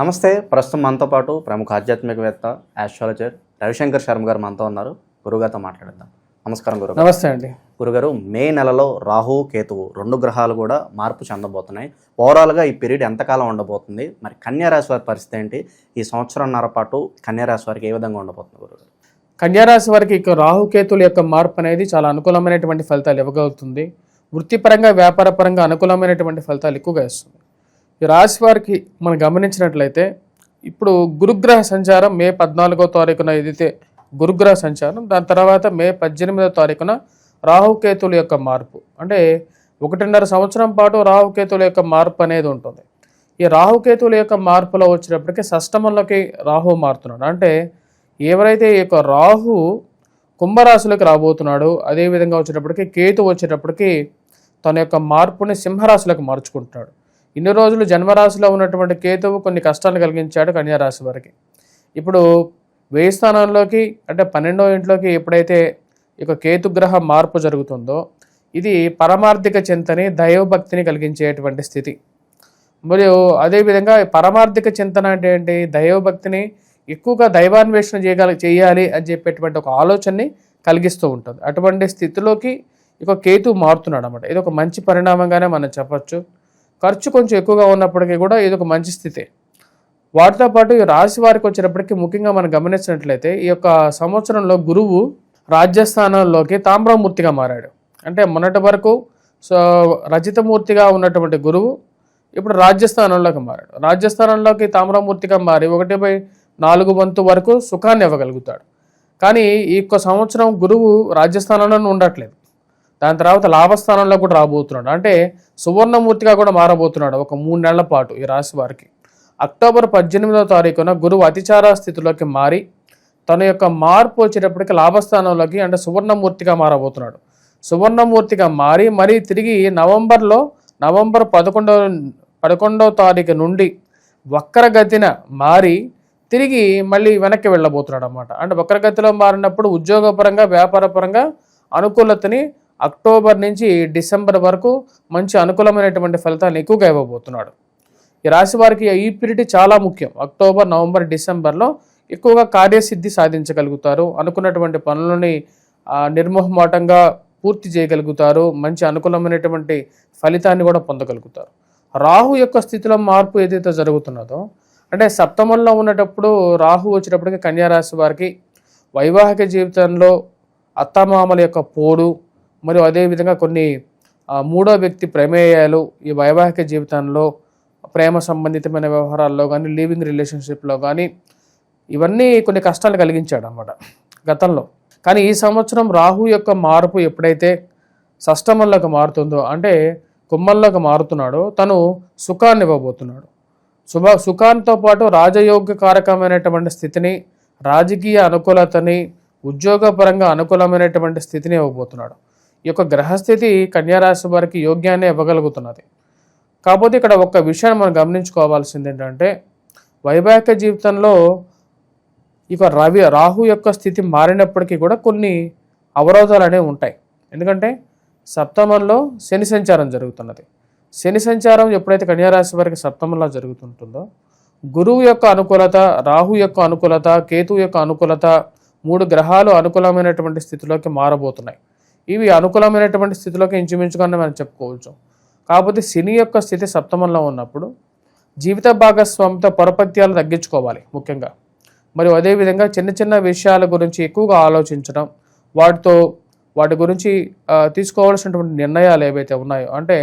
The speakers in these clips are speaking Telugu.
నమస్తే ప్రస్తుతం మనతో పాటు ప్రముఖ ఆధ్యాత్మికవేత్త ఆస్ట్రాలజర్ రవిశంకర్ శర్మ గారు మనతో ఉన్నారు. గురుగారితో మాట్లాడదాం నమస్కారం గురుగారు నమస్తే అండి. గురుగారు మే నెలలో రాహు కేతువు రెండు గ్రహాలు కూడా మార్పు చెందబోతున్నాయి. ఓవరాల్గా ఈ పీరియడ్ ఎంతకాలం ఉండబోతుంది? మరి కన్యా రాశి వారి పరిస్థితి ఏంటి? ఈ సంవత్సరంన్నర పాటు కన్యా రాశి వారికి ఏ విధంగా ఉండబోతుంది గురుగారు కన్యారాశి వారికి ఇక రాహుకేతుల యొక్క మార్పు అనేది చాలా అనుకూలమైనటువంటి ఫలితాలు ఇవ్వగలుగుతుంది. వృత్తిపరంగా వ్యాపారపరంగా అనుకూలమైనటువంటి ఫలితాలు ఎక్కువగా ఇస్తుంది. ఈ రాశి వారికి మనం గమనించినట్లయితే ఇప్పుడు గురుగ్రహ సంచారం మే పద్నాలుగో తారీఖున ఏదైతే గురుగ్రహ సంచారం దాని తర్వాత మే పద్దెనిమిదో తారీఖున రాహుకేతుల యొక్క మార్పు. అంటే ఒకటిన్నర సంవత్సరం పాటు రాహుకేతుల యొక్క మార్పు అనేది ఉంటుంది. ఈ రాహుకేతుల యొక్క మార్పులో వచ్చినప్పటికీ షష్టమంలోకి రాహు మారుతున్నాడు. అంటే ఎవరైతే ఈ యొక్క రాహు కుంభరాశిలోకి రాబోతున్నాడో అదేవిధంగా వచ్చేటప్పటికీ కేతు వచ్చేటప్పటికీ తన యొక్క మార్పుని సింహరాశిలోకి మార్చుకుంటున్నాడు. ఇన్ని రోజులు జన్మరాశిలో ఉన్నటువంటి కేతువు కొన్ని కష్టాలు కలిగించాడు కన్యారాశి వారికి. ఇప్పుడు వెయ్యి స్థానంలోకి అంటే పన్నెండో ఇంట్లోకి ఎప్పుడైతే ఈ కేతుగ్రహ మార్పు జరుగుతుందో ఇది పరమార్థిక చింతని దైవభక్తిని కలిగించేటువంటి స్థితి. మరియు అదేవిధంగా పరమార్థిక చింతన అంటే ఏంటి? దైవభక్తిని ఎక్కువగా దైవాన్వేషణ చేయగల చేయాలి అని చెప్పేటువంటి ఒక ఆలోచనని కలిగిస్తూ ఉంటుంది. అటువంటి స్థితిలోకి ఇక కేతు మారుతున్నాడు అనమాట ఇది ఒక మంచి పరిణామంగానే మనం చెప్పొచ్చు. ఖర్చు కొంచెం ఎక్కువగా ఉన్నప్పటికీ కూడా ఇది ఒక మంచి స్థితి. వాటితో పాటు ఈ రాశి వారికి వచ్చినప్పటికీ ముఖ్యంగా మనం గమనించినట్లయితే ఈ యొక్క సంవత్సరంలో గురువు రాజ్యస్థానంలోకి తామ్రమూర్తిగా మారాడు. అంటే మొన్నటి వరకు సో రచితమూర్తిగా ఉన్నటువంటి గురువు ఇప్పుడు రాజ్యస్థానంలోకి మారాడు. రాజ్యస్థానంలోకి తామ్రమూర్తిగా మారి ఒకటి బై నాలుగు వంతు వరకు సుఖాన్ని ఇవ్వగలుగుతాడు. కానీ ఈ యొక్క సంవత్సరం గురువు రాజ్యస్థానంలోనే ఉండట్లేదు. దాని తర్వాత లాభస్థానంలో కూడా రాబోతున్నాడు. అంటే సువర్ణమూర్తిగా కూడా మారబోతున్నాడు ఒక మూడు నెలల పాటు ఈ రాశి వారికి. అక్టోబర్ పద్దెనిమిదవ తారీఖున గురువు అతిచార స్థితిలోకి మారి తన యొక్క మార్పు వచ్చేటప్పటికి లాభస్థానంలోకి అంటే సువర్ణమూర్తిగా మారబోతున్నాడు. సువర్ణమూర్తిగా మారి మరీ తిరిగి నవంబర్లో నవంబర్ పదకొండవ పదకొండవ తారీఖు నుండి వక్రగతిన మారి తిరిగి మళ్ళీ వెనక్కి వెళ్ళబోతున్నాడు అనమాట అంటే వక్రగతిలో మారినప్పుడు ఉద్యోగపరంగా వ్యాపారపరంగా అనుకూలతని అక్టోబర్ నుంచి డిసెంబర్ వరకు మంచి అనుకూలమైనటువంటి ఫలితాలను ఎక్కువగా ఇవ్వబోతున్నాడు. ఈ రాశి వారికి ఈ పీరియడ్ చాలా ముఖ్యం. అక్టోబర్ నవంబర్ డిసెంబర్లో ఎక్కువగా కార్యసిద్ధి సాధించగలుగుతారు. అనుకున్నటువంటి పనులని నిర్మోహమాటంగా పూర్తి చేయగలుగుతారు. మంచి అనుకూలమైనటువంటి ఫలితాన్ని కూడా పొందగలుగుతారు. రాహు యొక్క స్థితిలో మార్పు ఏదైతే జరుగుతున్నదో అంటే సప్తమంలో ఉన్నటప్పుడు రాహు వచ్చేటప్పటికి కన్యారాశి వారికి వైవాహిక జీవితంలో అత్తమామల యొక్క పోడు మరియు అదేవిధంగా కొన్ని మూడో వ్యక్తి ప్రమేయాలు ఈ వైవాహిక జీవితంలో ప్రేమ సంబంధితమైన వ్యవహారాల్లో కానీ లివింగ్ రిలేషన్షిప్లో కానీ ఇవన్నీ కొన్ని కష్టాలు కలిగించాడు అన్నమాట గతంలో. కానీ ఈ సంవత్సరం రాహు యొక్క మార్పు ఎప్పుడైతే సష్టమంలోకి మారుతుందో అంటే కుమ్మంలోకి మారుతున్నాడో తను సుఖాన్ని ఇవ్వబోతున్నాడు. శుభ సుఖాంతో పాటు రాజయోగ్యకారకమైనటువంటి స్థితిని రాజకీయ అనుకూలతని ఉద్యోగపరంగా అనుకూలమైనటువంటి స్థితిని ఇవ్వబోతున్నాడు. ఈ యొక్క గ్రహస్థితి కన్యారాశి వారికి యోగ్యాన్ని ఇవ్వగలుగుతున్నది. కాకపోతే ఇక్కడ ఒక విషయాన్ని మనం గమనించుకోవాల్సింది ఏంటంటే వైవాహిక జీవితంలో ఇక రవి రాహు యొక్క స్థితి మారినప్పటికీ కూడా కొన్ని అవరోధాలు అనేవి ఉంటాయి. ఎందుకంటే సప్తమంలో శని సంచారం జరుగుతున్నది. శని సంచారం ఎప్పుడైతే కన్యారాశి వారికి సప్తమంలో జరుగుతుంటుందో గురువు యొక్క అనుకూలత రాహు యొక్క అనుకూలత కేతు యొక్క అనుకూలత మూడు గ్రహాలు అనుకూలమైనటువంటి స్థితిలోకి మారబోతున్నాయి. ఇవి అనుకూలమైనటువంటి స్థితిలోకి ఇంచుమించుగానే మనం చెప్పుకోవచ్చు. కాకపోతే శని యొక్క స్థితి సప్తమంలో ఉన్నప్పుడు జీవిత భాగస్వామితో పొరపత్యాలు తగ్గించుకోవాలి ముఖ్యంగా. మరియు అదేవిధంగా చిన్న చిన్న విషయాల గురించి ఎక్కువగా ఆలోచించడం వాటితో వాటి గురించి తీసుకోవాల్సినటువంటి నిర్ణయాలు ఏవైతే ఉన్నాయో అంటే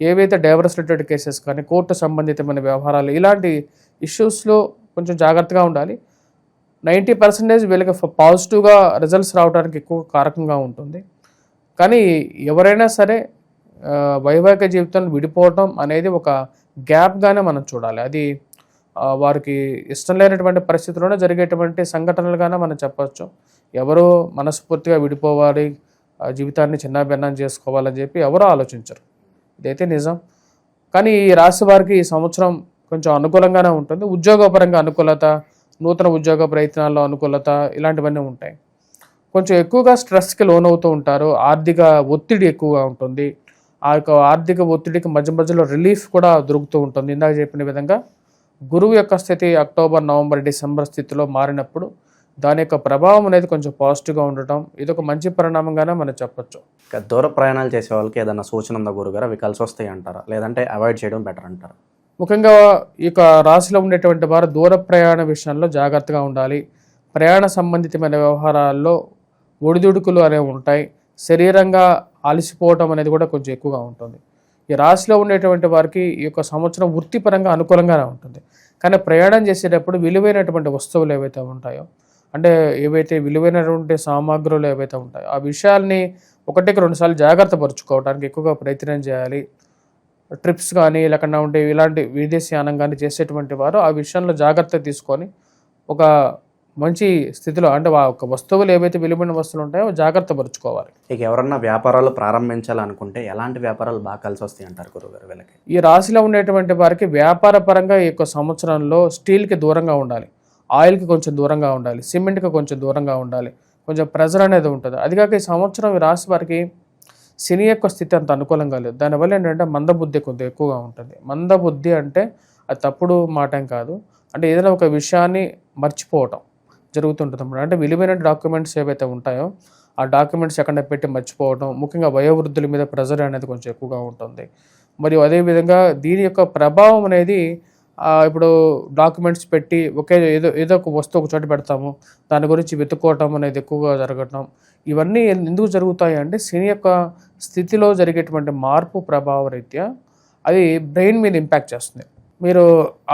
ఏవైతే డైవర్స్ రిలేటెడ్ కేసెస్ కానీ కోర్టు సంబంధితమైన వ్యవహారాలు ఇలాంటి ఇష్యూస్లో కొంచెం జాగ్రత్తగా ఉండాలి. నైంటీ పర్సెంటేజ్ వీళ్ళకి పాజిటివ్గా రిజల్ట్స్ రావడానికి ఎక్కువ కారకంగా ఉంటుంది. కానీ ఎవరైనా సరే వైవాహిక జీవితం విడిపోవటం అనేది ఒక గ్యాప్గానే మనం చూడాలి. అది వారికి ఇష్టం లేనటువంటి పరిస్థితుల్లోనే జరిగేటువంటి సంఘటనలుగానే మనం చెప్పచ్చు. ఎవరు మనస్ఫూర్తిగా విడిపోవాలి జీవితాన్ని చిన్నాభిన్నం చేసుకోవాలని చెప్పి ఎవరు ఆలోచించరు. ఇదైతే నిజం. కానీ ఈ రాశి వారికి ఈ సంవత్సరం కొంచెం అనుకూలంగానే ఉంటుంది. ఉద్యోగపరంగా అనుకూలత నూతన ఉద్యోగ ప్రయత్నాల్లో అనుకూలత ఇలాంటివన్నీ ఉంటాయి. కొంచెం ఎక్కువగా స్ట్రెస్కి లోనవుతూ ఉంటారు. ఆర్థిక ఒత్తిడి ఎక్కువగా ఉంటుంది. ఆ యొక్క ఆర్థిక ఒత్తిడికి మధ్య మధ్యలో రిలీఫ్ కూడా దొరుకుతూ ఉంటుంది. ఇందాక చెప్పిన విధంగా గురువు యొక్క స్థితి అక్టోబర్ నవంబర్ డిసెంబర్ స్థితిలో మారినప్పుడు దాని యొక్క ప్రభావం అనేది కొంచెం పాజిటివ్గా ఉండటం ఇది ఒక మంచి పరిణామంగానే మనం చెప్పొచ్చు. ఇక దూర ప్రయాణాలు చేసే వాళ్ళకి ఏదైనా సూచన ఉందా గురుగారు అవి కలిసి వస్తాయి అంటారా? లేదంటే అవాయిడ్ చేయడం బెటర్ అంటారా? ముఖ్యంగా ఈ యొక్క రాశిలో ఉండేటువంటి వారు దూర ప్రయాణ విషయంలో జాగ్రత్తగా ఉండాలి. ప్రయాణ సంబంధితమైన వ్యవహారాల్లో ఒడిదుడుకులు అనేవి ఉంటాయి. శరీరంగా అలసిపోవటం అనేది కూడా కొంచెం ఎక్కువగా ఉంటుంది. ఈ రాశిలో ఉండేటువంటి వారికి ఈ యొక్క సంవత్సరం వృత్తిపరంగా అనుకూలంగానే ఉంటుంది. కానీ ప్రయాణం చేసేటప్పుడు విలువైనటువంటి వస్తువులు ఏవైతే ఉంటాయో అంటే ఏవైతే విలువైనటువంటి సామాగ్రులు ఏవైతే ఉంటాయో ఆ విషయాల్ని ఒకటికి రెండుసార్లు జాగ్రత్త పరుచుకోవడానికి ఎక్కువగా ప్రయత్నం చేయాలి. ట్రిప్స్ కానీ లేకుండా ఉంటే ఇలాంటి విదేశీయానం కానీ చేసేటువంటి వారు ఆ విషయంలో జాగ్రత్త తీసుకొని ఒక మంచి స్థితిలో అంటే ఆ ఒక వస్తువులు ఏవైతే విలువైన వస్తువులు ఉంటాయో జాగ్రత్త పరుచుకోవాలి. ఇక ఎవరన్నా వ్యాపారాలు ప్రారంభించాలనుకుంటే ఎలాంటి వ్యాపారాలు బాగా కలిసి వస్తాయి అంటారు గురుగారు వీళ్ళకి? ఈ రాశిలో ఉండేటువంటి వారికి వ్యాపార పరంగా ఈ యొక్క సంవత్సరంలో స్టీల్కి దూరంగా ఉండాలి. ఆయిల్కి కొంచెం దూరంగా ఉండాలి. సిమెంట్కి కొంచెం దూరంగా ఉండాలి. కొంచెం ప్రెజర్ అనేది ఉంటుంది. అది కాక ఈ సంవత్సరం ఈ రాశి వారికి శని యొక్క స్థితి అంత అనుకూలంగా లేదు. దానివల్ల ఏంటంటే మందబుద్ధి కొద్దిగా ఎక్కువగా ఉంటుంది. మందబుద్ధి అంటే అది తప్పుడు మాట కాదు. అంటే ఏదైనా ఒక విషయాన్ని మర్చిపోవటం. జరుగుతుంటుంది. అన్నమాట అంటే విలువైన డాక్యుమెంట్స్ ఏవైతే ఉంటాయో ఆ డాక్యుమెంట్స్ ఎక్కడ పెట్టి మర్చిపోవడం ముఖ్యంగా వయోవృద్ధుల మీద ప్రెజర్ అనేది కొంచెం ఎక్కువగా ఉంటుంది. మరియు అదేవిధంగా దీని యొక్క ప్రభావం అనేది ఇప్పుడు డాక్యుమెంట్స్ పెట్టి ఒకే ఏదో ఏదో ఒక వస్తువు ఒక చోట పెడతాము దాని గురించి వెతుక్కోవటం అనేది ఎక్కువగా జరగటం ఇవన్నీ ఎందుకు జరుగుతాయి అంటే శని యొక్క స్థితిలో జరిగేటువంటి మార్పు ప్రభావ రీత్యా అది బ్రెయిన్ మీద ఇంపాక్ట్ చేస్తుంది. మీరు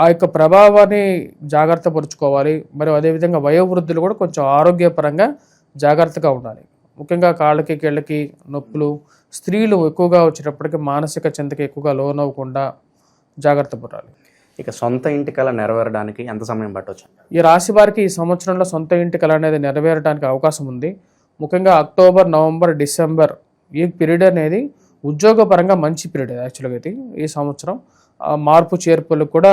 ఆ యొక్క ప్రభావాన్ని జాగ్రత్త పరుచుకోవాలి. మరియు అదేవిధంగా వయోవృద్ధులు కూడా కొంచెం ఆరోగ్యపరంగా జాగ్రత్తగా ఉండాలి. ముఖ్యంగా కాళ్ళకి కీళ్ళకి నొప్పులు స్త్రీలు ఎక్కువగా వచ్చేటప్పటికి మానసిక చింతకి ఎక్కువగా లోనవ్వకుండా జాగ్రత్త పడాలి. ఇక సొంత ఇంటి కళ నెరవేరడానికి ఎంత సమయం పట్టవచ్చు ఈ రాశి వారికి ఈ సంవత్సరంలో సొంత ఇంటి కళ అనేది నెరవేరడానికి అవకాశం ఉంది. ముఖ్యంగా అక్టోబర్ నవంబర్ డిసెంబర్ ఈ పీరియడ్ అనేది ఉద్యోగపరంగా మంచి పీరియడ్ యాక్చువల్గా ఇది ఈ సంవత్సరం. మార్పు చేర్పులకు కూడా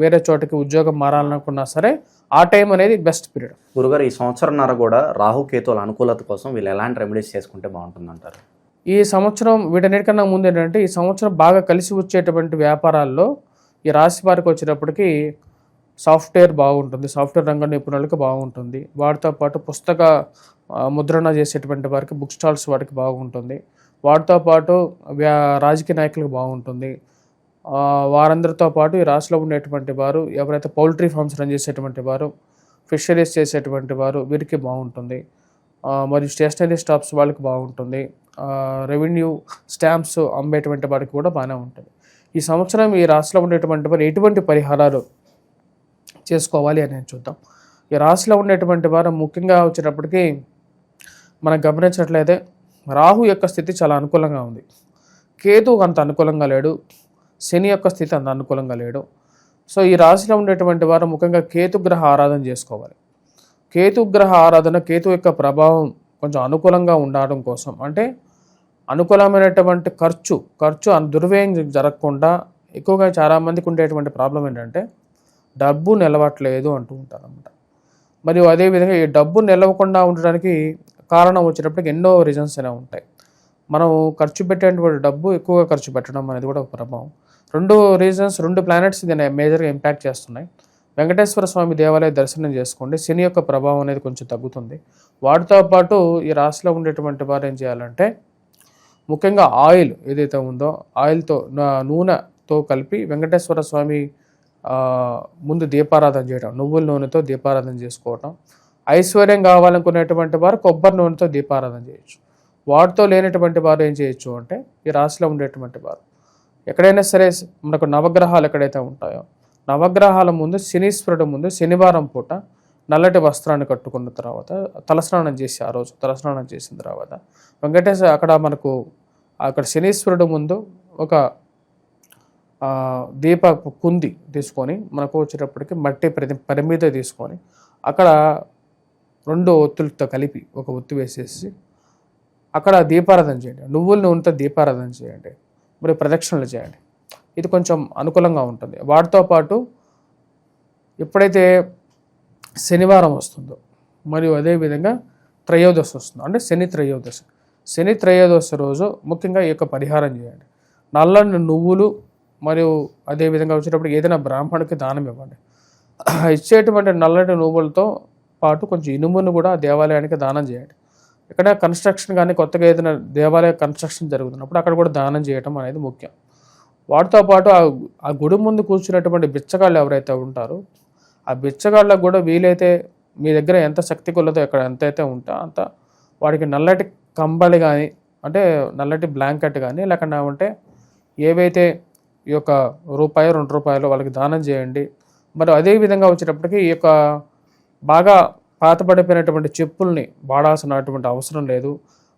వేరే చోటకి ఉద్యోగం మారాలనుకున్నా సరే ఆ టైం అనేది బెస్ట్ పీరియడ్. గురుగారు ఈ సంవత్సరంన్నర కూడా రాహుకేతువుల అనుకూలత కోసం వీళ్ళు ఎలాంటి రెమెడీస్ చేసుకుంటే బాగుంటుంది అంటారు ఈ సంవత్సరం వీటన్నిటికన్నా ముందు ఏంటంటే ఈ సంవత్సరం బాగా కలిసి వచ్చేటువంటి వ్యాపారాల్లో ఈ రాశి వారికి వచ్చేటప్పటికి సాఫ్ట్వేర్ బాగుంటుంది. సాఫ్ట్వేర్ రంగం నిపుణులకి బాగుంటుంది. వాటితో పాటు పుస్తక ముద్రణ చేసేటువంటి వారికి బుక్ స్టాల్స్ వాటికి బాగుంటుంది. వాటితో పాటు వ్యా రాజకీయ నాయకులకు బాగుంటుంది. వారందరితో పాటు ఈ రాష్ట్రంలో ఉండేటువంటి వారు ఎవరైతే పౌల్ట్రీ ఫార్మ్స్ రన్ చేసేటువంటి వారు ఫిషరీస్ చేసేటువంటి వారు వీరికి బాగుంటుంది. మరియు స్టేషనరీ స్టాప్స్ వాళ్ళకి బాగుంటుంది. రెవెన్యూ స్టాంప్స్ అమ్మేటువంటి వాడికి కూడా బాగానే ఉంటుంది. ఈ సంవత్సరం ఈ రాశిలో ఉండేటువంటి వారు ఎటువంటి పరిహారాలు చేసుకోవాలి అని చూద్దాం. ఈ రాశిలో ఉండేటువంటి వారు ముఖ్యంగా వచ్చేటప్పటికి మనం గమనించినట్లయితే రాహు యొక్క స్థితి చాలా అనుకూలంగా ఉంది. కేతు అంత అనుకూలంగా లేడు. శని యొక్క స్థితి అంత అనుకూలంగా లేడు. సో ఈ రాశిలో ఉండేటువంటి వారు ముఖ్యంగా కేతుగ్రహ ఆరాధన చేసుకోవాలి. కేతుగ్రహ ఆరాధన కేతు యొక్క ప్రభావం కొంచెం అనుకూలంగా ఉండడం కోసం. అంటే అనుకూలమైనటువంటి ఖర్చు ఖర్చు దుర్వ్యయం జరగకుండా ఎక్కువగా చాలామందికి ఉండేటువంటి ప్రాబ్లం ఏంటంటే డబ్బు నిలవట్లేదు అంటూ ఉంటారనమాట మరియు అదేవిధంగా ఈ డబ్బు నిలవకుండా ఉండడానికి కారణం వచ్చేటప్పటికి ఎన్నో రీజన్స్ అనేవి ఉంటాయి. మనం ఖర్చు పెట్టేటువంటి డబ్బు ఎక్కువగా ఖర్చు పెట్టడం అనేది కూడా ఒక ప్రభావం. రెండు రీజన్స్ రెండు ప్లానెట్స్ దీన్ని మేజర్గా ఇంపాక్ట్ చేస్తున్నాయి. వెంకటేశ్వర స్వామి దేవాలయ దర్శనం చేసుకోండి. శని యొక్క ప్రభావం అనేది కొంచెం తగ్గుతుంది. వాటితో పాటు ఈ రాశిలో ఉండేటువంటి వారు ఏం చేయాలంటే ముఖ్యంగా ఆయిల్ ఏదైతే ఉందో ఆయిల్తో నా- నూనెతో కలిపి వెంకటేశ్వర స్వామి ముందు దీపారాధన చేయడం నువ్వుల నూనెతో దీపారాధన చేసుకోవటం. ఐశ్వర్యం కావాలనుకునేటువంటి వారు కొబ్బరి నూనెతో దీపారాధన చేయొచ్చు. వాటితో లేనటువంటి వారు ఏం చేయొచ్చు అంటే ఈ రాశిలో ఉండేటువంటి వారు ఎక్కడైనా సరే మనకు నవగ్రహాలు ఎక్కడైతే ఉంటాయో నవగ్రహాల ముందు శనీశ్వరుడు ముందు శనివారం పూట నల్లటి వస్త్రాన్ని కట్టుకున్న తర్వాత తలస్నానం చేసి ఆ రోజు తలస్నానం చేసిన తర్వాత వెంకటేశ్వర అక్కడ మనకు అక్కడ శనీశ్వరుడు ముందు ఒక దీప కుంది తీసుకొని మనకు వచ్చేటప్పటికి మట్టి ప్రతి పరిమిత తీసుకొని అక్కడ రెండు ఒత్తులతో కలిపి ఒక ఒత్తి వేసేసి అక్కడ దీపారాధన చేయండి. నువ్వుల నూనెతో దీపారాధన చేయండి. మరి ప్రదక్షిణలు చేయండి ఇది కొంచెం అనుకూలంగా ఉంటుంది. వాటితో పాటు ఎప్పుడైతే శనివారం వస్తుందో మరియు అదేవిధంగా త్రయోదశి వస్తుందో. అంటే శని త్రయోదశి. శని త్రయోదశి రోజు ముఖ్యంగా ఈ యొక్క పరిహారం చేయండి నల్లని నువ్వులు మరియు అదేవిధంగా వచ్చేటప్పుడు ఏదైనా బ్రాహ్మణుడికి దానం ఇవ్వండి. ఇచ్చేటువంటి నల్లటి నువ్వులతో పాటు కొంచెం ఇనుమును కూడా దేవాలయానికి దానం చేయండి ఇక్కడ కన్స్ట్రక్షన్ కానీ కొత్తగా ఏదైనా దేవాలయ కన్స్ట్రక్షన్ జరుగుతున్నప్పుడు అక్కడ కూడా దానం చేయటం అనేది ముఖ్యం. వాటితో పాటు ఆ ఆ గుడి ముందు కూర్చున్నటువంటి బిచ్చగాళ్ళు ఎవరైతే ఉంటారో ఆ బిచ్చగాళ్ళకు కూడా వీలైతే మీ దగ్గర ఎంత శక్తి కొలతో ఇక్కడ ఎంతైతే ఉంటే అంత వాడికి నల్లటి కంబళి కానీ అంటే నల్లటి బ్లాంకెట్ కానీ లేకుండా ఉంటే ఏవైతే ఈ యొక్క రూపాయి రెండు రూపాయలు వాళ్ళకి దానం చేయండి. మరి అదే విధంగా వచ్చేటప్పటికి ఈ యొక్క బాగా పాతపడిపోయినటువంటి చెప్పుల్ని వాడాల్సినటువంటి అవసరం లేదు.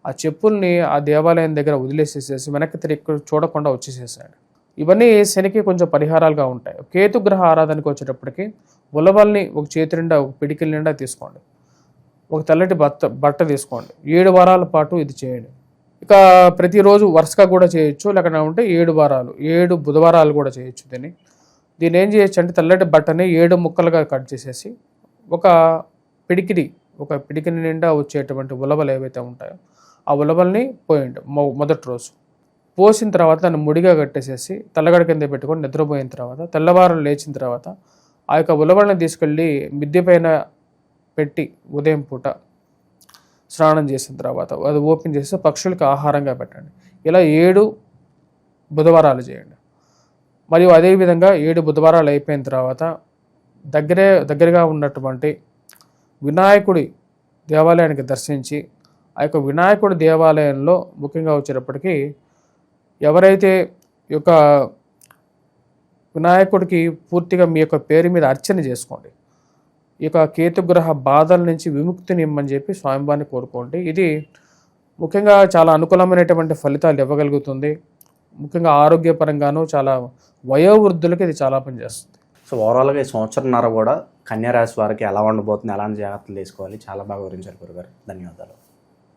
ఆ చెప్పుల్ని ఆ దేవాలయం దగ్గర వదిలేసేసేసి వెనక్కి తిరిగి చూడకుండా వచ్చేసేసాడు. ఇవన్నీ శనికి కొంచెం పరిహారాలుగా ఉంటాయి. కేతుగ్రహ ఆరాధనకి వచ్చేటప్పటికి ఉలవల్ని ఒక చేతి నిండా ఒక పిడికిల నిండా తీసుకోండి. ఒక తెల్లటి బట్ట బట్ట తీసుకోండి. ఏడు వారాల పాటు ఇది చేయండి. ఇక ప్రతిరోజు వరుసగా కూడా చేయొచ్చు లేకుండా ఉంటే ఏడు వారాలు ఏడు బుధవారాలు కూడా చేయొచ్చు దీన్ని. దీన్ని ఏం చేయొచ్చు అంటే తెల్లటి బట్టని ఏడు ముక్కలుగా కట్ చేసేసి ఒక పిడికిడి ఒక పిడికిని నిండా వచ్చేటువంటి ఉలవలు ఏవైతే ఉంటాయో ఆ ఉలవల్ని పోయండి మొదటి రోజు. పోసిన తర్వాత దాన్ని ముడిగా కట్టేసేసి తెల్లగడ కింద పెట్టుకొని నిద్రపోయిన తర్వాత తెల్లవారం లేచిన తర్వాత ఆ యొక్క ఉలవల్ని తీసుకెళ్ళి మిద్దె పైన పెట్టి ఉదయం పూట స్నానం చేసిన తర్వాత అది ఓపెన్ చేసి పక్షులకు ఆహారంగా పెట్టండి. ఇలా ఏడు బుధవారాలు చేయండి. మరియు అదేవిధంగా ఏడు బుధవారాలు అయిపోయిన తర్వాత దగ్గరే దగ్గరగా ఉన్నటువంటి వినాయకుడి దేవాలయానికి దర్శించి ఆ యొక్క వినాయకుడి దేవాలయంలో ముఖ్యంగా వచ్చేటప్పటికీ ఎవరైతే ఈ యొక్క వినాయకుడికి పూర్తిగా మీ యొక్క పేరు మీద అర్చన చేసుకోండి. ఈ యొక్క కేతుగ్రహ బాధల నుంచి విముక్తిని ఇమ్మని చెప్పి స్వామివారిని కోరుకోండి. ఇది ముఖ్యంగా చాలా అనుకూలమైనటువంటి ఫలితాలు ఇవ్వగలుగుతుంది. ముఖ్యంగా ఆరోగ్యపరంగాను చాలా వయోవృద్ధులకి ఇది చాలా పనిచేస్తుంది. సో ఓవరాల్గా ఈ సంవత్సరంన్నర కూడా కన్యారాశి వారికి ఎలా ఉండబోతుంది ఎలాంటి జాగ్రత్తలు తీసుకోవాలి చాలా బాగా వివరించారు గురుగారు. ధన్యవాదాలు.